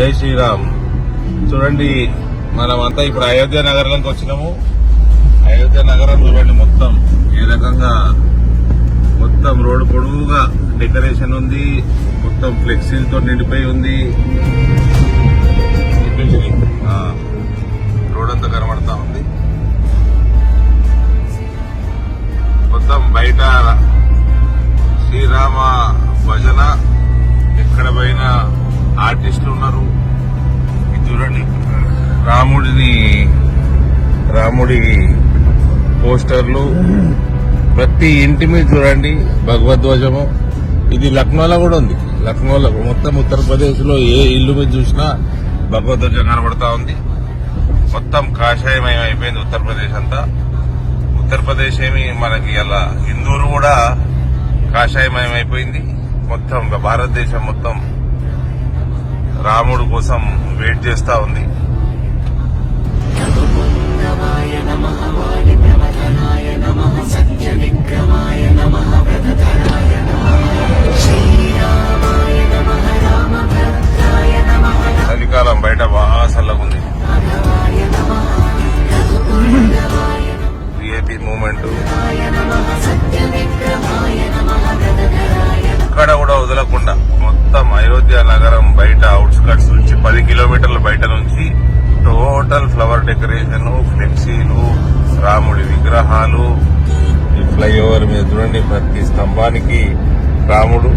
జై శ్రీరామ్. చూడండి మనమంతా ఇప్పుడు అయోధ్య నగరంలోకి వచ్చినాము. అయోధ్య నగరం చూడండి మొత్తం ఏ రకంగా మొత్తం రోడ్డు పొడవుగా డెకరేషన్ ఉంది మొత్తం ఫ్లెక్సీలతో నిండిపోయి ఉంది. రోడ్ అంతా కనబడతా ఉంది. మొత్తం బయట శ్రీరామ భజన రాముడిని రాముడి పోస్టర్లు ప్రతి ఇంటి మీద చూడండి భగవద్ధ్వజము. ఇది లక్నోలో కూడా ఉంది. లక్నోలో మొత్తం ఉత్తరప్రదేశ్లో ఏ ఇల్లు మీద చూసినా భగవద్ధ్వజం కనబడతా ఉంది. మొత్తం కాషాయమయం అయిపోయింది ఉత్తరప్రదేశ్ అంతా. ఉత్తరప్రదేశ్ ఏమి మనకి అలా హిందువులు కూడా కాషాయమయం అయిపోయింది. మొత్తం భారతదేశం మొత్తం రాముడు కోసం వెయిట్ చేస్తా ఉంది. ఇక్కడ కూడా వదలకుండా మొత్తం అయోధ్య నగరం బయట అవుట్స్కట్స్ నుంచి పది కిలోమీటర్ల బయట నుంచి టోటల్ ఫ్లవర్ డెకరేషన్ ఫ్లెక్సీలు రాముడి విగ్రహాలు ఈ ఫ్లైఓవర్ మీద చూడండి ప్రతి స్తంభానికి రాముడు